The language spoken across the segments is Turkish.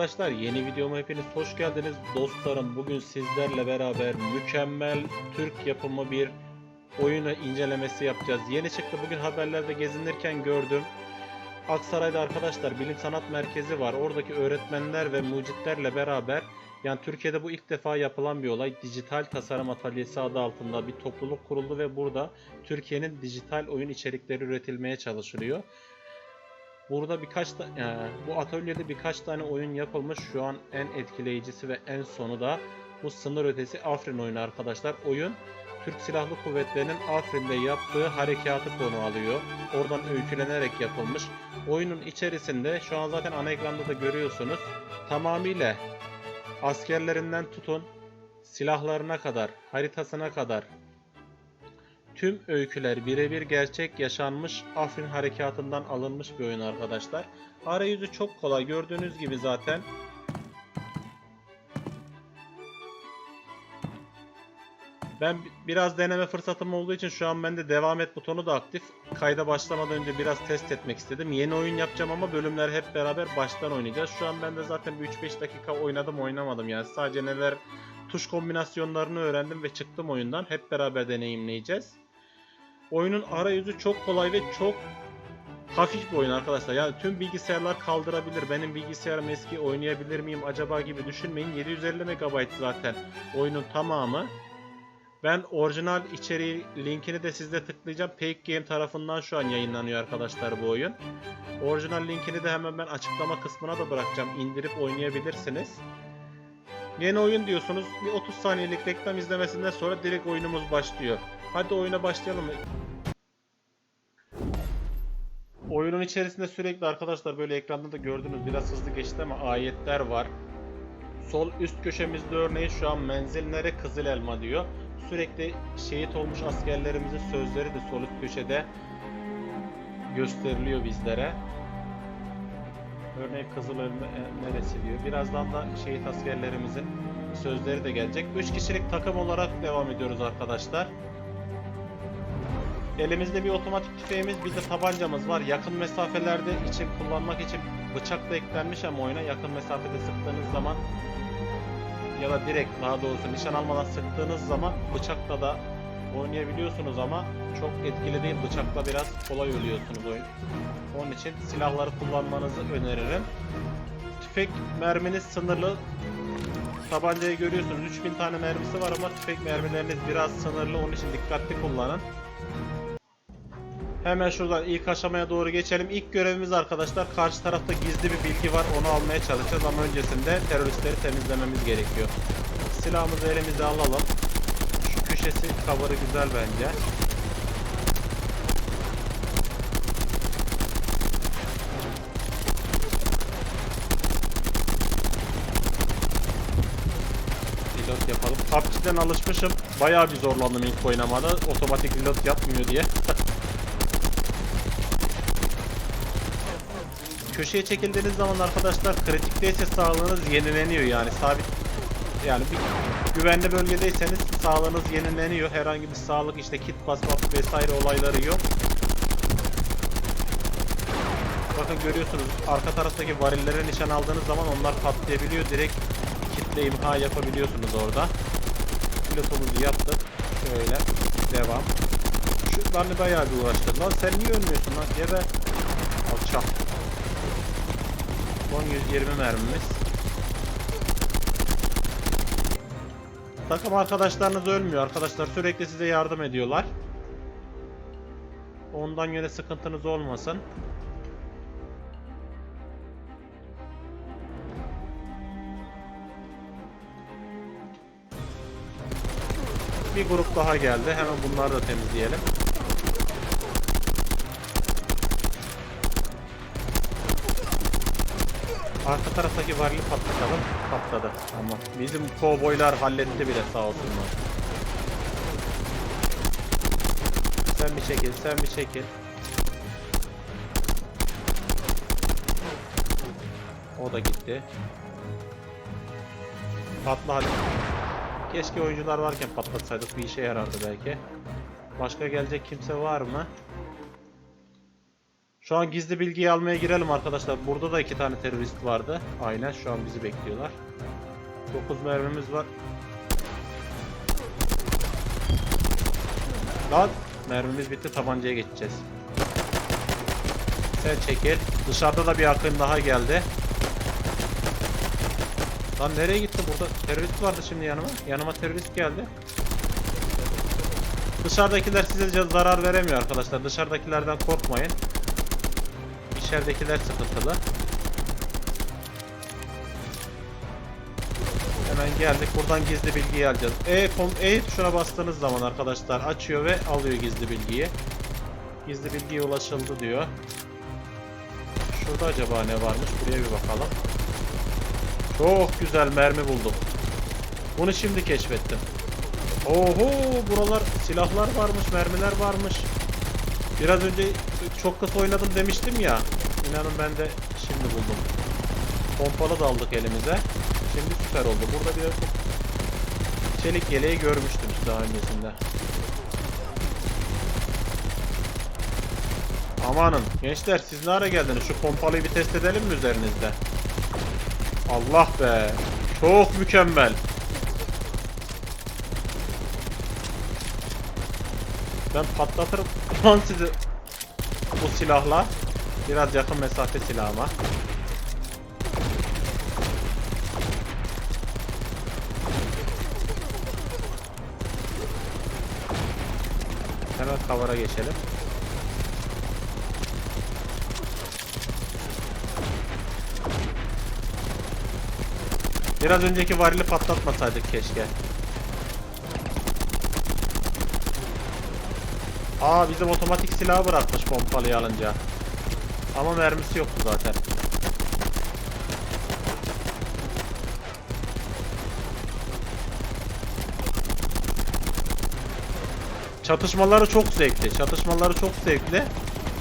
Arkadaşlar yeni videoma hepiniz hoş geldiniz. Dostlarım bugün sizlerle beraber mükemmel Türk yapımı bir oyunu incelemesi yapacağız. Yeni çıktı bugün haberlerde gezinirken gördüm. Aksaray'da arkadaşlar Bilim Sanat Merkezi var. Oradaki öğretmenler ve mucitlerle beraber yani Türkiye'de bu ilk defa yapılan bir olay. Dijital Tasarım Atölyesi adı altında bir topluluk kuruldu ve burada Türkiye'nin dijital oyun içerikleri üretilmeye çalışılıyor. Burada birkaç da, e, bu atölyede birkaç tane oyun yapılmış. Şu an en etkileyicisi ve en sonu da bu sınır ötesi Afrin oyunu arkadaşlar. Oyun Türk Silahlı Kuvvetleri'nin Afrin'de yaptığı harekatı konu alıyor. Oradan öykülenerek yapılmış. Oyunun içerisinde şu an zaten ana ekranda da görüyorsunuz. Tamamıyla askerlerinden tutun silahlarına kadar, haritasına kadar Tüm öyküler birebir gerçek yaşanmış Afrin harekatından alınmış bir oyun arkadaşlar. Arayüzü çok kolay gördüğünüz gibi zaten. Ben bi- biraz deneme fırsatım olduğu için şu an bende devam et butonu da aktif. Kayda başlamadan önce biraz test etmek istedim. Yeni oyun yapacağım ama bölümler hep beraber baştan oynayacağız. Şu an ben de zaten bir 3-5 dakika oynadım oynamadım yani. Sadece neler tuş kombinasyonlarını öğrendim ve çıktım oyundan. Hep beraber deneyimleyeceğiz. Oyunun arayüzü çok kolay ve çok hafif bir oyun arkadaşlar. Yani tüm bilgisayarlar kaldırabilir. Benim bilgisayarım eski oynayabilir miyim acaba gibi düşünmeyin. 750 MB zaten oyunun tamamı. Ben orijinal içeriği linkini de sizde tıklayacağım. Fake Game tarafından şu an yayınlanıyor arkadaşlar bu oyun. Orijinal linkini de hemen ben açıklama kısmına da bırakacağım. İndirip oynayabilirsiniz. Yeni oyun diyorsunuz. Bir 30 saniyelik reklam izlemesinden sonra direkt oyunumuz başlıyor. Hadi oyuna başlayalım. Oyunun içerisinde sürekli arkadaşlar böyle ekranda da gördünüz biraz hızlı geçti ama ayetler var. Sol üst köşemizde örneğin şu an menzilnere kızıl elma diyor. Sürekli şehit olmuş askerlerimizin sözleri de sol üst köşede gösteriliyor bizlere. Örneğin kızıl elma e, neresi diyor. Birazdan da şehit askerlerimizin sözleri de gelecek. 3 kişilik takım olarak devam ediyoruz arkadaşlar. Elimizde bir otomatik tüfeğimiz, bir de tabancamız var. Yakın mesafelerde için kullanmak için bıçak da eklenmiş ama oyuna yakın mesafede sıktığınız zaman ya da direkt daha doğrusu nişan almadan sıktığınız zaman bıçakla da oynayabiliyorsunuz ama çok etkili değil. Bıçakla biraz kolay ölüyorsunuz oyun. Onun için silahları kullanmanızı öneririm. Tüfek merminiz sınırlı. Tabancayı görüyorsunuz 3000 tane mermisi var ama tüfek mermileriniz biraz sınırlı. Onun için dikkatli kullanın. Hemen şuradan ilk aşamaya doğru geçelim. İlk görevimiz arkadaşlar karşı tarafta gizli bir bilgi var onu almaya çalışacağız ama öncesinde teröristleri temizlememiz gerekiyor. Silahımızı elimize alalım. Köşesi cover'ı güzel bence. Reload yapalım. PUBG'den alışmışım. Bayağı bir zorlandım ilk oynamada. Otomatik reload yapmıyor diye. köşeye çekildiğiniz zaman arkadaşlar kritikteyse sağlığınız yenileniyor yani sabit yani bir güvenli bölgedeyseniz sağlığınız yenileniyor. Herhangi bir sağlık işte kit basmak vesaire olayları yok. Bakın görüyorsunuz arka taraftaki varillere nişan aldığınız zaman onlar patlayabiliyor. Direkt kitle imha yapabiliyorsunuz orada. Pilotumuzu yaptık şöyle devam. Şu beni bayağı bir uğraştırdı lan sen niye ölmüyorsun lan? Geber alçak. Son 120 mermimiz. Takım arkadaşlarınız ölmüyor. Arkadaşlar sürekli size yardım ediyorlar. Ondan yine sıkıntınız olmasın. Bir grup daha geldi. Hemen bunları da temizleyelim. Arka taraftaki varili patlatalım. Patladı. Tamam. Bizim kovboylar halletti bile sağ olsunlar. Sen bir çekil, sen bir çekil. O da gitti. Patla hadi. Keşke oyuncular varken patlatsaydık bir işe yarardı belki. Başka gelecek kimse var mı? Şu an gizli bilgiyi almaya girelim arkadaşlar. Burada da iki tane terörist vardı. Aynen şu an bizi bekliyorlar. 9 mermimiz var. Lan mermimiz bitti tabancaya geçeceğiz. Sen çekil. Dışarıda da bir akın daha geldi. Lan nereye gitti burada? Terörist vardı şimdi yanıma. Yanıma terörist geldi. Dışarıdakiler size zarar veremiyor arkadaşlar. Dışarıdakilerden korkmayın. İçeridekiler sıkıntılı. Hemen geldik. Buradan gizli bilgiyi alacağız. E, e tuşuna bastığınız zaman arkadaşlar açıyor ve alıyor gizli bilgiyi. Gizli bilgiye ulaşıldı diyor. Şurada acaba ne varmış? Buraya bir bakalım. Çok güzel mermi buldum. Bunu şimdi keşfettim. Oho buralar silahlar varmış, mermiler varmış. Biraz önce çok kısa oynadım demiştim ya. İnanın ben de şimdi buldum. Pompalı da aldık elimize. Şimdi süper oldu. Burada bir çelik yeleği görmüştüm daha öncesinde. Amanın gençler siz ne ara geldiniz? Şu pompalıyı bir test edelim mi üzerinizde? Allah be. Çok mükemmel. Ben patlatırım lan sizi bu silahla. Biraz yakın mesafe silahıma. Hemen kavara geçelim. Biraz önceki varili patlatmasaydık keşke. Aa bizim otomatik silahı bırakmış pompalıyı alınca. Ama mermisi yoktu zaten. Çatışmaları çok zevkli. Çatışmaları çok zevkli.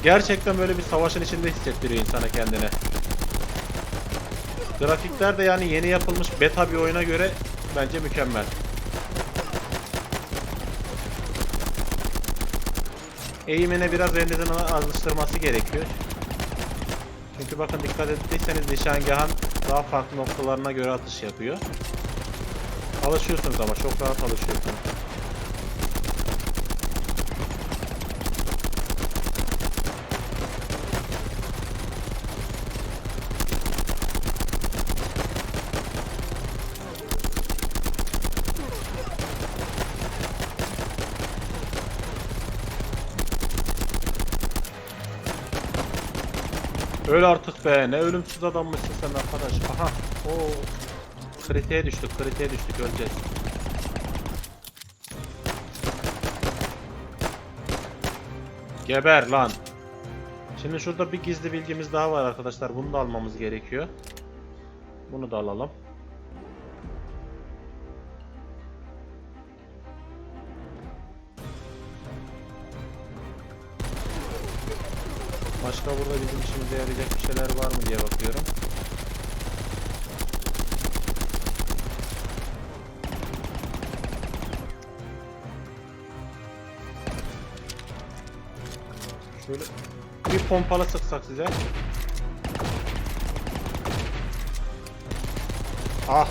Gerçekten böyle bir savaşın içinde hissettiriyor insana kendini. Grafikler de yani yeni yapılmış beta bir oyuna göre bence mükemmel. Eğimine biraz elinizin alıştırması gerekiyor. Çünkü bakın dikkat ettiyseniz nişangahın daha farklı noktalarına göre atış yapıyor. Alışıyorsunuz ama çok rahat alışıyorsunuz. Öl artık be. Ne ölümsüz adammışsın sen arkadaş. Aha. Oo. Kritiğe düştük. Kritiğe düştük. Öleceğiz. Geber lan. Şimdi şurada bir gizli bilgimiz daha var arkadaşlar. Bunu da almamız gerekiyor. Bunu da alalım. Başka burada bizim işimize yarayacak bir şeyler var mı diye bakıyorum. Şöyle bir pompalı sıksak size. Ah.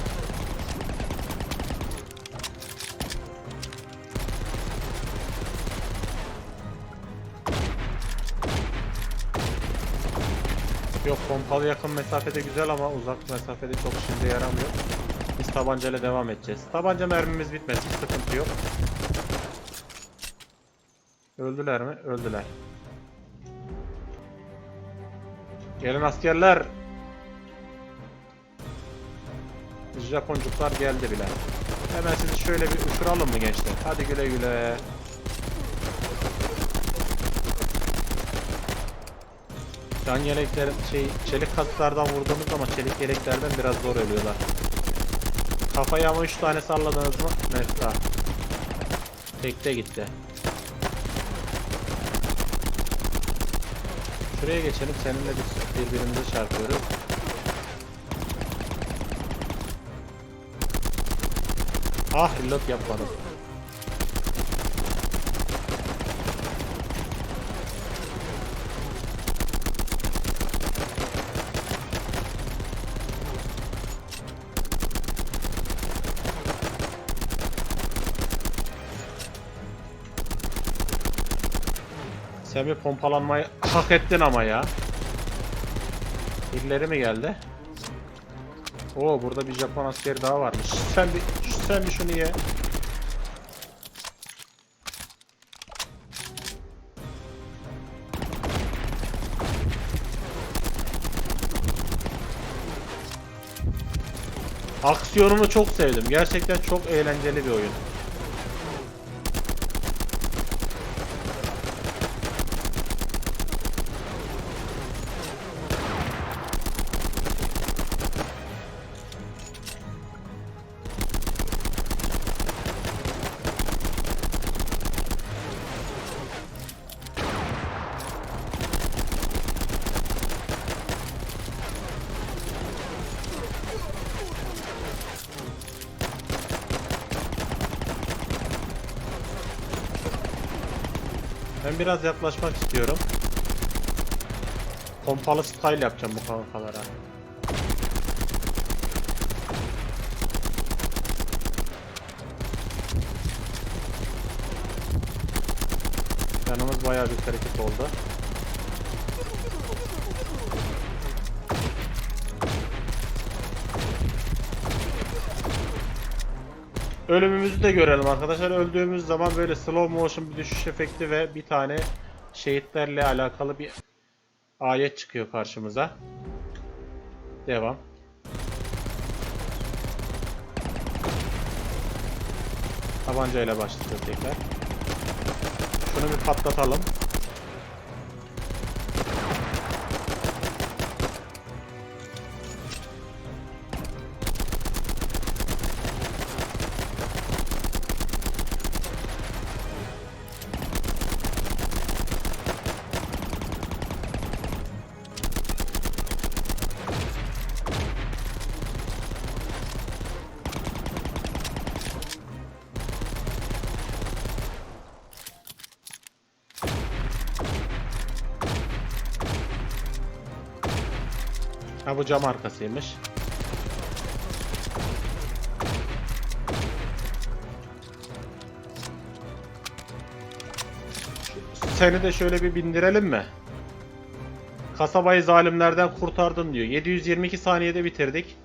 Pompalı yakın mesafede güzel ama uzak mesafede çok işimize yaramıyor. Biz tabancayla devam edeceğiz. Tabanca mermimiz bitmez. Hiç sıkıntı yok. Öldüler mi? Öldüler. Gelin askerler. Japoncuklar geldi bile. Hemen sizi şöyle bir uçuralım mı gençler? Hadi güle güle. Can yeleklerin şey çelik kasklardan vurduğumuz ama çelik yeleklerden biraz zor ölüyorlar. Kafaya ama 3 tane salladınız mı? Mesela. Tekte gitti. Şuraya geçelim. Seninle biz birbirimize çarpıyoruz. Ah reload yapmadım. Sen bir pompalanmayı hak ettin ama ya. Birileri mi geldi? Oo burada bir Japon askeri daha varmış. Sen bir sen bir şunu ye. Aksiyonunu çok sevdim. Gerçekten çok eğlenceli bir oyun. Ben biraz yaklaşmak istiyorum. Pompalı style yapacağım bu kankalara. Canımız bayağı bir hareket oldu. Ölümümüzü de görelim arkadaşlar. Öldüğümüz zaman böyle slow motion bir düşüş efekti ve bir tane şehitlerle alakalı bir ayet çıkıyor karşımıza. Devam. Tabancayla başlayacağız tekrar. Şunu bir patlatalım. Bu cam arkasıymış. Seni de şöyle bir bindirelim mi? Kasabayı zalimlerden kurtardın diyor. 722 saniyede bitirdik.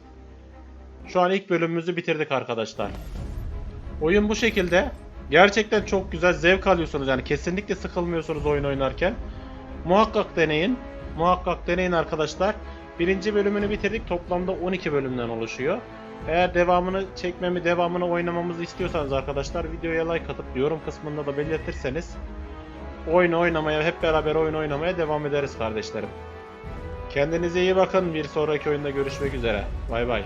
Şu an ilk bölümümüzü bitirdik arkadaşlar. Oyun bu şekilde. Gerçekten çok güzel zevk alıyorsunuz yani kesinlikle sıkılmıyorsunuz oyun oynarken. Muhakkak deneyin. Muhakkak deneyin arkadaşlar. Birinci bölümünü bitirdik. Toplamda 12 bölümden oluşuyor. Eğer devamını çekmemi, devamını oynamamızı istiyorsanız arkadaşlar videoya like atıp yorum kısmında da belirtirseniz oyun oynamaya, hep beraber oyun oynamaya devam ederiz kardeşlerim. Kendinize iyi bakın. Bir sonraki oyunda görüşmek üzere. Bay bay.